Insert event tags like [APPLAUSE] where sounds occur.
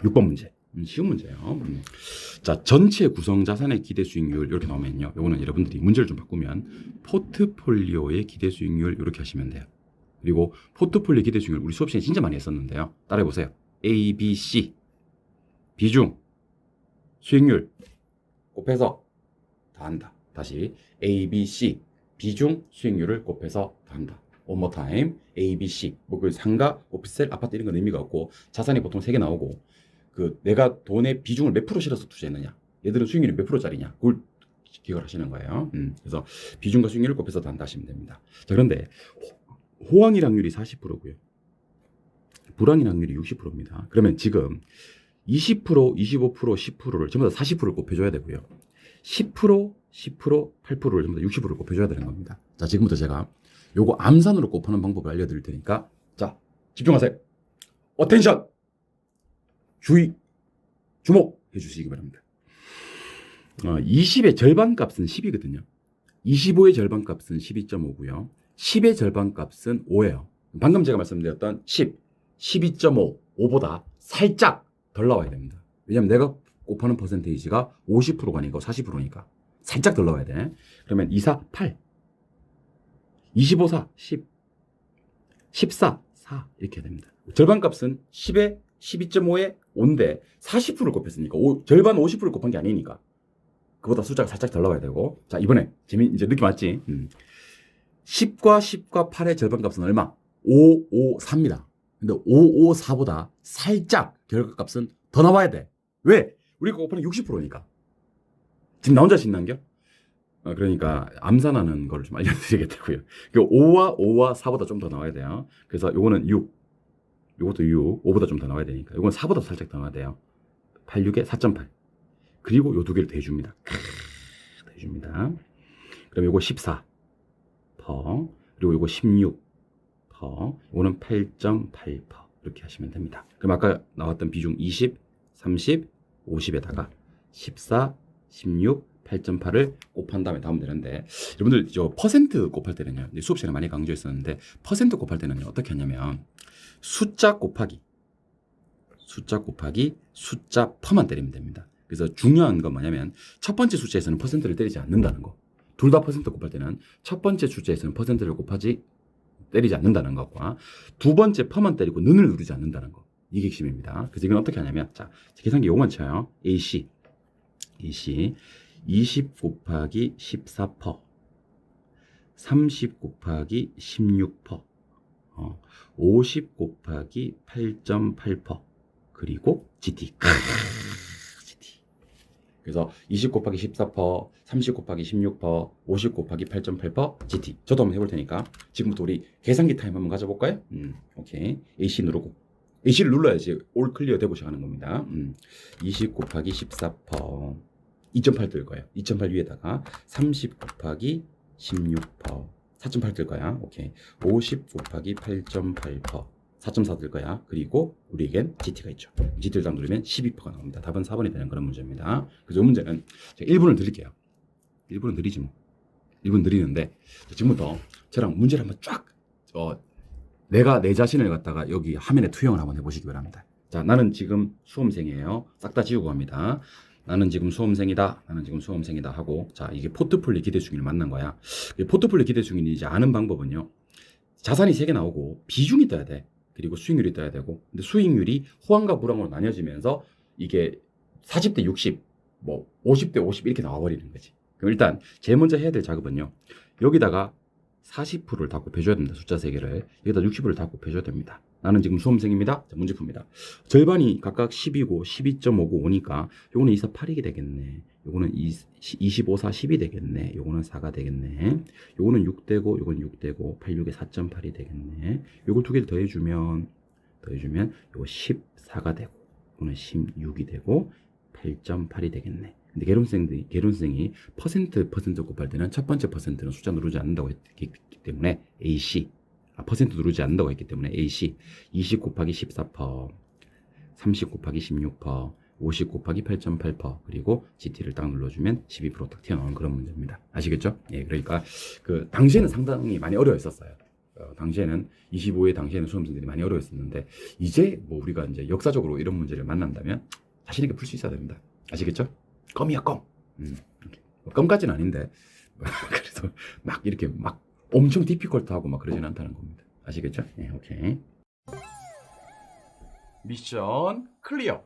6번 문제. 음, 쉬운 문제예요. 음. 자, 전체 구성 자산의 기대 수익률 이렇게 나오면요. 요거는 여러분들이 문제를 좀 바꾸면 포트폴리오의 기대 수익률 이렇게 하시면 돼요. 그리고 포트폴리오 기대 수익률 우리 수업 시간에 진짜 많이 했었는데요. 따라해 보세요. A, B, C 비중 수익률 곱해서 더한다. 다시 A, B, C 비중 수익률을 곱해서. One more time. A, B, C. 뭐 그 상가, 오피스텔, 아파트 이런 건 의미가 없고 자산이 보통 세 개 나오고 그 내가 돈의 비중을 몇 프로 실어서 투자했느냐. 얘들은 수익률이 몇 프로짜리냐. 그걸 기억을 하시는 거예요. 음, 그래서 비중과 수익률을 곱해서 더한다 하시면 됩니다. 자, 그런데 호- 호황일 확률이 40%고요. 불황일 확률이 60%입니다. 그러면 지금 20%, 25%, 10%를 전부 다 40%를 곱해줘야 되고요. 10%, 10%, 8%를 전부 다 60%를 곱해줘야 되는 겁니다. 자, 지금부터 제가 요거 암산으로 곱하는 방법을 알려드릴 테니까 자, 집중하세요. 어텐션! 주의, 주목 해 주시기 바랍니다. 어, 20의 절반 값은 10이거든요. 25의 절반 값은 12.5고요. 10의 절반 값은 5예요. 방금 제가 말씀드렸던 10, 12.5, 5보다 살짝 덜 나와야 됩니다. 왜냐면 내가 곱하는 퍼센테이지가 50%가 아니고 40%니까 살짝 덜 나와야 돼. 그러면 2, 4, 8, 25, 4, 10, 14, 4 이렇게 됩니다. 절반 값은 10에 12.5에 5인데 40%를 곱했으니까 오- 절반 50%를 곱한 게 아니니까 그보다 숫자가 살짝 덜 나와야 되고 자 이번에 재미 이제 느낌 왔지? 음. 10과 10과 8의 절반 값은 얼마? 5, 5, 4입니다. 근데 5, 5, 4보다 살짝 결과값은 더 나와야 돼. 왜? 우리가 곱하는 60%니까. 지금 나 혼자 신난겨? 어, 그러니까 암산하는 걸 좀 알려드리겠다고요. 그 5와 5와 4보다 좀 더 나와야 돼요. 그래서 요거는 6, 요것도 6, 5보다 좀 더 나와야 되니까. 요건 4보다 살짝 더 나와야 돼요. 8, 6에 4.8. 그리고 요 두 개를 더해줍니다. 크으, 더해줍니다. 그럼 요거 14, 퍼. 그리고 요거 16, 퍼. 요거는 8.8%. 이렇게 하시면 됩니다. 그럼 아까 나왔던 비중 20, 30, 50에다가 14, 16, 8.8을 곱한 다음에 나오면 되는데 여러분들 저 퍼센트 곱할 때는요 수업 시간에 많이 강조했었는데 퍼센트 곱할 때는요 어떻게 하냐면 숫자 곱하기 숫자 곱하기 숫자 퍼만 때리면 됩니다. 그래서 중요한 건 뭐냐면 첫 번째 숫자에서는 퍼센트를 때리지 않는다는 거. 둘 다 퍼센트 곱할 때는 첫 번째 숫자에서는 퍼센트를 곱하지 때리지 않는다는 것과 두 번째 퍼만 때리고 는을 누르지 않는다는 거. 이게 핵심입니다. 그래서 이건 어떻게 하냐면 자 계산기 요만 쳐요. AC AC 20 곱하기 14퍼 30 곱하기 16퍼 어, 50 곱하기 8.8퍼. 그리고 GT GT 그래서 20 곱하기 14퍼 30 곱하기 16퍼 50 곱하기 8.8퍼 GT 저도 한번 해볼 테니까. 지금부터 우리 계산기 타임 한번 가져볼까요? 음, 오케이. AC 누르고. AC를 눌러야지 올 클리어 되고 시작하는 겁니다. 음, 20 곱하기 14퍼. 2.8 뜰 거예요. 2.8 위에다가 30 곱하기 16퍼 4.8뜰 거야. 오케이. 50 곱하기 8.8퍼 4.4뜰 거야. 그리고 우리에겐 GT가 있죠. GT를 딱 누르면 12%가 나옵니다. 답은 4번이 되는 그런 문제입니다. 그래서 이 문제는 제가 1분을 드릴게요. 1분은 느리지 뭐. 1분 느리는데 자, 지금부터 저랑 문제를 한번 쫙 어, 내가 내 자신을 갖다가 여기 화면에 투영을 한번 해보시기 바랍니다. 자, 나는 지금 수험생이에요. 싹 다 지우고 갑니다. 나는 지금 수험생이다. 나는 지금 수험생이다 하고 자 이게 포트폴리오 기대 중인을 만난 거야. 이 포트폴리오 기대 중인이 이제 아는 방법은요. 자산이 세 개 나오고 비중이 떠야 돼. 그리고 수익률이 떠야 되고. 근데 수익률이 호황과 불황으로 나뉘어지면서 이게 40대 60, 뭐 50대 50 이렇게 나와버리는 거지. 그럼 일단 제일 먼저 해야 될 작업은요. 여기다가 40%를 다 곱해줘야 됩니다. 숫자 세 개를. 여기다 60%를 다 곱해줘야 됩니다. 나는 지금 수험생입니다. 자, 문제 풉니다. 절반이 각각 10이고 12.5고 5니까 요거는 2, 4, 8이게 되겠네. 요거는 2, 25, 4, 10이 되겠네. 요거는 4가 되겠네. 요거는 6되고 요건 6되고 8, 6에 4.8이 되겠네. 요걸 두 개를 더해주면 더해주면 요거 14가 되고 요거는 16이 되고 8.8이 되겠네. 근데 개론생들이 개론생이 퍼센트 퍼센트 곱할 때는 첫 번째 퍼센트는 숫자 누르지 않는다고 했기 때문에 AC 아, 퍼센트 누르지 않는다고 했기 때문에 AC 20 곱하기 14퍼 30 곱하기 16퍼 50 곱하기 8.8퍼 그리고 GT를 딱 눌러주면 12%딱 튀어나오는 그런 문제입니다. 아시겠죠? 예, 그러니까 그 당시에는 상당히 많이 어려웠었어요. 어, 당시에는 25회 당시에는 수험생들이 많이 어려웠었는데 이제 뭐 우리가 이제 역사적으로 이런 문제를 만난다면 자신 있게 풀 수 있어야 됩니다. 아시겠죠? 껌이야 껌. 음, 껌까지는 아닌데 [LAUGHS] 그래서 막 이렇게 막 엄청 디피컬트하고 막 그러진 않다는 겁니다. 아시겠죠? 네, 오케이. 미션 클리어.